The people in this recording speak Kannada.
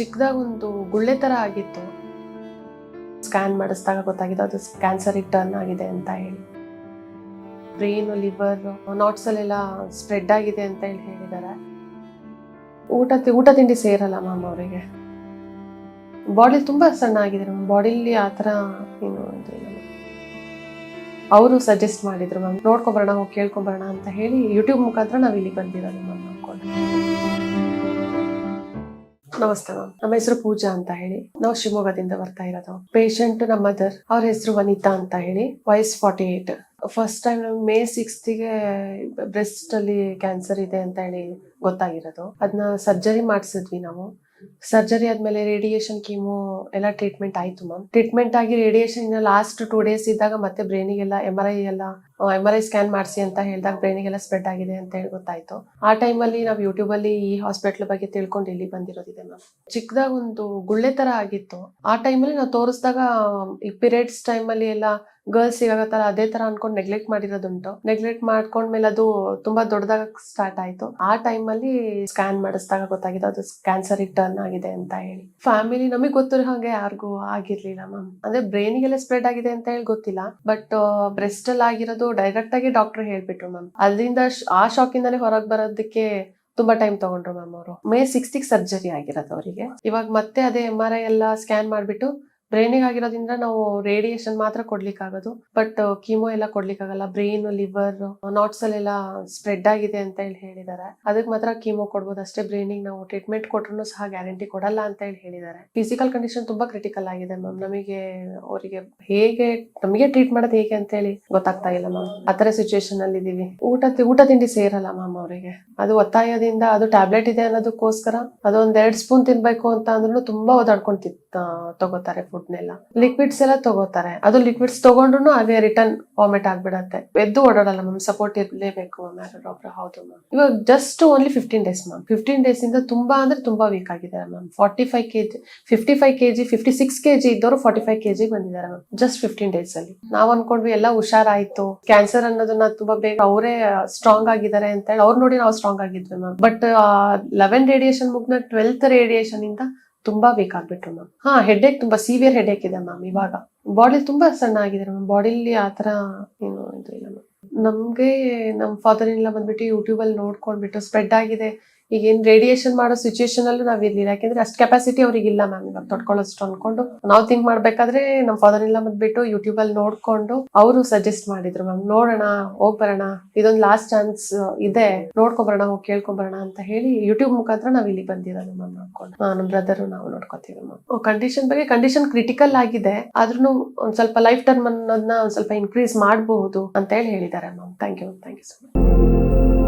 ಚಿಕ್ಕದಾಗ ಒಂದು ಗುಳ್ಳೆ ತರ ಆಗಿತ್ತು. ಸ್ಕ್ಯಾನ್ ಮಾಡಿಸಿದಾಗ ಗೊತ್ತಾಗಿದೆ ಅದು ಕ್ಯಾನ್ಸರ್ ಟರ್ನ್ ಆಗಿದೆ ಅಂತ ಹೇಳಿ. ಬ್ರೈನ್ ಲಿವರ್ ನಾಟ್ಸಲ್ಲೆಲ್ಲ ಸ್ಪ್ರೆಡ್ ಆಗಿದೆ ಅಂತ ಹೇಳಿ ಹೇಳಿದ್ದಾರೆ. ಊಟ ಊಟ ತಿಂಡಿ ಸೇರಲ್ಲ ಮ್ಯಾಮ್ ಅವರಿಗೆ. ಬಾಡಿ ತುಂಬಾ ಸಣ್ಣ ಆಗಿದೆ ಮ್ಯಾಮ್ ಬಾಡಿಲಿ ಆ ಥರ ಏನು ಇದಿಲ್ಲ ಅವರು ಸಜೆಸ್ಟ್ ಮಾಡಿದ್ರು ಮ್ಯಾಮ್ ನೋಡ್ಕೊಬರೋಣ ಹೋಗಿ ಕೇಳ್ಕೊಂಬರೋಣ ಅಂತ ಹೇಳಿ ಯೂಟ್ಯೂಬ್ ಮುಖಾಂತರ ನಾವು ಇಲ್ಲಿ ಬಂದಿರೋದು ಮ್ಯಾಮ್ ನೋಡ್ಕೊಂಡು ನಮಸ್ತೆ ಮ್ಯಾಮ್ ನಮ್ಮ ಹೆಸರು ಪೂಜಾ ಅಂತ ಹೇಳಿ. ನಾವು ಶಿವಮೊಗ್ಗದಿಂದ ಬರ್ತಾ ಇರೋದು. ಪೇಷಂಟ್ ನಮ್ಮ ಮದರ್ ಅವ್ರ ಹೆಸರು ವನಿತಾ ಅಂತ ಹೇಳಿ. ವಯಸ್ forty eight first time May ಸಿಕ್ಸ್ತಿಗೆ breast ಅಲ್ಲಿ ಕ್ಯಾನ್ಸರ್ ಇದೆ ಅಂತ ಹೇಳಿ ಗೊತ್ತಾಗಿರೋದು. ಅದನ್ನ ಸರ್ಜರಿ ಮಾಡಿಸಿದ್ವಿ ನಾವು. ಸರ್ಜರಿ ಆದ್ಮೇಲೆ ರೇಡಿಯೇಷನ್ ಕೀಮೋ ಎಲ್ಲ ಟ್ರೀಟ್ಮೆಂಟ್ ಆಯ್ತು ಮ್ಯಾಮ್ ಟ್ರೀಟ್ಮೆಂಟ್ ಆಗಿ ರೇಡಿಯೇಷನ್ ಲಾಸ್ಟ್ ಟೂ ಡೇಸ್ ಇದ್ದಾಗ ಮತ್ತೆ ಬ್ರೈನಿಗೆಲ್ಲ ಎಂ ಆರ್ ಐ ಎಲ್ಲ ಎಂ ಆರ್ ಐ ಸ್ಕ್ಯಾನ್ ಮಾಡಿಸಿ ಅಂತ ಹೇಳಿದಾಗ ಬ್ರೈನಿಗೆಲ್ಲ ಸ್ಪ್ರೆಡ್ ಆಗಿದೆ ಅಂತ ಹೇಳಿ ಗೊತ್ತಾಯ್ತು. ಆ ಟೈಮಲ್ಲಿ ನಾವು ಯೂಟ್ಯೂಬ್ ಅಲ್ಲಿ ಈ ಹಾಸ್ಪಿಟ್ಲ್ ಬಗ್ಗೆ ತಿಳ್ಕೊಂಡು ಇಲ್ಲಿ ಬಂದಿರೋದಿದೆ ಮ್ಯಾಮ್ ಚಿಕ್ಕದಾಗ ಒಂದು ಗುಳ್ಳೆ ತರ ಆಗಿತ್ತು. ಆ ಟೈಮಲ್ಲಿ ನಾವು ತೋರಿಸಿದಾಗ, ಈ ಪೀರಿಯಡ್ಸ್ ಟೈಮಲ್ಲಿ ಎಲ್ಲ ಗರ್ಲ್ಸ್ ಸಿಗಾಗತ್ತಲ್ಲ ಅದೇ ತರ ಅನ್ಕೊಂಡು ನೆಗ್ಲೆಕ್ಟ್ ಮಾಡಿರೋದುಂಟು. ನೆಗ್ಲೆಕ್ಟ್ ಮಾಡ್ಕೊಂಡ್ಮೇಲೆ ಅದು ತುಂಬಾ ದೊಡ್ಡದಾಗ ಸ್ಟಾರ್ಟ್ ಆಯ್ತು. ಆ ಟೈಮಲ್ಲಿ ಸ್ಕ್ಯಾನ್ ಮಾಡಿಸಿದಾಗ ಗೊತ್ತಾಗಿದೆ ಅದು ಕ್ಯಾನ್ಸರ್ ಟರ್ನ್ ಆಗಿದೆ ಅಂತ ಹೇಳಿ. ಫ್ಯಾಮಿಲಿ ನಮಗೆ ಗೊತ್ತಿರೋ ಹಾಗೆ ಯಾರಿಗೂ ಆಗಿರ್ಲಿಲ್ಲ ಮ್ಯಾಮ್ ಅಂದ್ರೆ ಬ್ರೈನಿಗೆಲ್ಲ ಸ್ಪ್ರೆಡ್ ಆಗಿದೆ ಅಂತ ಹೇಳಿ ಗೊತ್ತಿಲ್ಲ. ಬಟ್ ಬ್ರೆಸ್ಟ್ ಅಲ್ಲಿ ಆಗಿರೋದು ಡೈರೆಕ್ಟ್ ಆಗಿ ಡಾಕ್ಟರ್ ಹೇಳ್ಬಿಟ್ರು ಮ್ಯಾಮ್ ಅಲ್ಲಿಂದ ಆ ಶಾಕ್ ಇಂದಾನೆ ಹೊರಗೆ ಬರೋದಕ್ಕೆ ತುಂಬಾ ಟೈಮ್ ತಗೊಂಡ್ರು ಮ್ಯಾಮ್ ಅವರು. ಮೇ ಸಿಕ್ಸ್ಟಿಗೆ ಸರ್ಜರಿ ಆಗಿರೋದು ಅವರಿಗೆ. ಇವಾಗ ಮತ್ತೆ ಅದೇ ಎಂ ಆರ್ ಐ ಎಲ್ಲ ಸ್ಕ್ಯಾನ್ ಮಾಡ್ಬಿಟ್ಟು ಬ್ರೈನಿಗೆ ಆಗಿರೋದ್ರಿಂದ ನಾವು ರೇಡಿಯೇಷನ್ ಮಾತ್ರ ಕೊಡ್ಲಿಕ್ಕಾಗೋದು. ಬಟ್ ಕೀಮೋ ಎಲ್ಲ ಕೊಡ್ಲಿಕ್ಕಾಗಲ್ಲ. ಬ್ರೈನ್ ಲಿವರ್ ನಾಟ್ಸ್ ಅಲ್ಲೆಲ್ಲ ಸ್ಪ್ರೆಡ್ ಆಗಿದೆ ಅಂತ ಹೇಳಿ ಹೇಳಿದ್ದಾರೆ. ಅದಕ್ಕೆ ಮಾತ್ರ ಕೀಮೋ ಕೊಡ್ಬೋದು. ಅಷ್ಟೇ ಬ್ರೈನಿಗೆ ನಾವು ಟ್ರೀಟ್ಮೆಂಟ್ ಕೊಟ್ರು ಸಹ ಗ್ಯಾರಂಟಿ ಕೊಡಲ್ಲ ಅಂತ ಹೇಳಿ ಹೇಳಿದ್ದಾರೆ. ಫಿಸಿಕಲ್ ಕಂಡೀಷನ್ ತುಂಬಾ ಕ್ರಿಟಿಕಲ್ ಆಗಿದೆ ಮ್ಯಾಮ್ ನಮಗೆ ಅವರಿಗೆ ಹೇಗೆ, ನಮಗೆ ಟ್ರೀಟ್ ಮಾಡೋದು ಹೇಗೆ ಅಂತ ಹೇಳಿ ಗೊತ್ತಾಗ್ತಾ ಇಲ್ಲ ಮ್ಯಾಮ್ ಆತರ ಸಿಚುಯೇಷನ್ ಅಲ್ಲಿ ಇದೀವಿ. ಊಟ ಊಟ ತಿಂಡಿ ಸೇರಲ್ಲ ಮ್ಯಾಮ್ ಅವರಿಗೆ. ಅದು ಒತ್ತಾಯದಿಂದ ಅದು ಟ್ಯಾಬ್ಲೆಟ್ ಇದೆ ಅನ್ನೋದಕ್ಕೋಸ್ಕರ ಅದೊಂದ್ ಎರಡ್ ಸ್ಪೂನ್ ತಿನ್ಬೇಕು ಅಂತ ಅಂದ್ರೂ ತುಂಬಾ ಓದಾಡ್ಕೊಂಡ್ ತಗೋತಾರೆ ತಗೋತಾರೆ ಫುಡ್ನೆಲ್ಲ ಲಿಕ್ವಿಡ್ಸ್ ಎಲ್ಲ ತಗೋತಾರೆ. ಅದು ಲಿಕ್ವಿಡ್ಸ್ ತಗೊಂಡ್ರು ಹಾಗೆ ರಿಟರ್ನ್ ವಾಮಿಟ್ ಆಗ್ಬಿಡತ್ತೆ. ಎದ್ದು ಓಡಾಡಲ್ಲ ಮ್ಯಾಮ್ ಸಪೋರ್ಟ್ ಇರಲೇಬೇಕು ಮ್ಯಾಮ್ ಡಾಕ್ಟರ್ ಹೌದು ಮ್ಯಾಮ್ ಇವಾಗ just only fifteen days ma'am fifteen days ಇಂದ ತುಂಬಾ ಅಂದ್ರೆ ತುಂಬಾ ವೀಕ್ ಆಗಿದ್ದಾರೆ ma'am forty five KG fifty five KG fifty six KG ಇದ್ದವರು ಫಾರ್ಟಿ ಫೈವ್ ಕೆಜಿ ಬಂದಿದ್ದಾರೆ ಮ್ಯಾಮ್ ಜಸ್ಟ್ ಫಿಫ್ಟೀನ್ ಡೇಸ್ ಅಲ್ಲಿ. ನಾವ್ ಅನ್ಕೊಂಡ್ವಿ ಎಲ್ಲ ಹುಷಾರಾಯ್ತು. ಕ್ಯಾನ್ಸರ್ ಅನ್ನೋದನ್ನ ತುಂಬಾ ಬೇಗ ಅವರೇ ಸ್ಟ್ರಾಂಗ್ ಆಗಿದ್ದಾರೆ ಅಂತ ಹೇಳಿ, ಅವ್ರು ನೋಡಿ ನಾವು ಸ್ಟ್ರಾಂಗ್ ಆಗಿದ್ವಿ ಮ್ಯಾಮ್ ಬಟ್ ಲೆವೆನ್ ರೇಡಿಯೇಷನ್ ಮುಗ್ನ ಟ್ವೆಲ್ತ್ ರೇಡಿಯೇಷನ್ ಇಂದ ತುಂಬಾ ಬೇಕಾಗ್ಬಿಟ್ರು ಮ್ಯಾಮ್ ಹಾ ಹೆಡ್ಏಕ್ ತುಂಬಾ ಸಿವಿಯರ್ ಹೆಡ್ಏಕ್ ಇದೆ ಮ್ಯಾಮ್ ಇವಾಗ. ಬಾಡಿ ತುಂಬಾ ಸಣ್ಣ ಆಗಿದೆ ಮ್ಯಾಮ್ ಬಾಡಿಲಿ ಆತರ ಏನು ಇದು ಇಲ್ಲ ಮ್ಯಾಮ್ ನಮ್ಗೆ ನಮ್ ಫಾದರ್ ಎಲ್ಲ ಬಂದ್ಬಿಟ್ಟು ಯೂಟ್ಯೂಬ್ ಅಲ್ಲಿ ನೋಡ್ಕೊಂಡ್ಬಿಟ್ಟು ಸ್ಪ್ರೆಡ್ ಆಗಿದೆ. ಈಗ ರೇಡಿಯೇಷನ್ ಮಾಡೋ ಸಿಚುಯೇಷನ್ ಅಲ್ಲಿ ನಾವ್ ಇರ್ಲಿಲ್ಲ. ಯಾಕಂದ್ರೆ ಅಷ್ಟು ಕೆಪಾಸಿಟಿ ಅವ್ರಿಗೆ ಇಲ್ಲ ಮ್ಯಾಮ್ ಇವಾಗ ತೊಡ್ಕೊಳ್ಳೋಷ್ಟು ಅನ್ಕೊಂಡು ನಾವು ಥಿಂಕ್ ಮಾಡ್ಬೇಕಾದ್ರೆ ನಮ್ ಫಾದರ್ ಇಲ್ಲ ಬಂದ್ಬಿಟ್ಟು ಯೂಟ್ಯೂಬ್ ಅಲ್ಲಿ ನೋಡ್ಕೊಂಡು ಅವರು ಸಜೆಸ್ಟ್ ಮಾಡಿದ್ರು ಮ್ಯಾಮ್ ನೋಡೋಣ, ಹೋಗ್ ಬರೋಣ, ಇದೊಂದು ಲಾಸ್ಟ್ ಚಾನ್ಸ್ ಇದೆ. ನೋಡ್ಕೊಂಬರೋಣ ಹೋಗಿ ಕೇಳ್ಕೊಂಬರೋಣ ಅಂತ ಹೇಳಿ ಯೂಟ್ಯೂಬ್ ಮುಖಾಂತರ ನಾವ್ ಇಲ್ಲಿ ಬಂದಿರೋದು ಮ್ಯಾಮ್ ನೋಡ್ಕೊಂಡು ನಮ್ ಬ್ರದರ್ ನಾವು ನೋಡ್ಕೋತೀವಿ ಮ್ಯಾಮ್ ಕಂಡೀಷನ್ ಬಗ್ಗೆ ಕಂಡೀಷನ್ ಕ್ರಿಟಿಕಲ್ ಆಗಿದೆ. ಆದ್ರೂ ಒಂದ್ ಸ್ವಲ್ಪ ಲೈಫ್ ಟರ್ಮ್ ಅನ್ನೋದನ್ನ ಒಂದ್ ಸ್ವಲ್ಪ ಇನ್ಕ್ರೀಸ್ ಮಾಡಬಹುದು ಅಂತ ಹೇಳಿ ಹೇಳಿದ್ದಾರೆ ma'am thank you thank you so much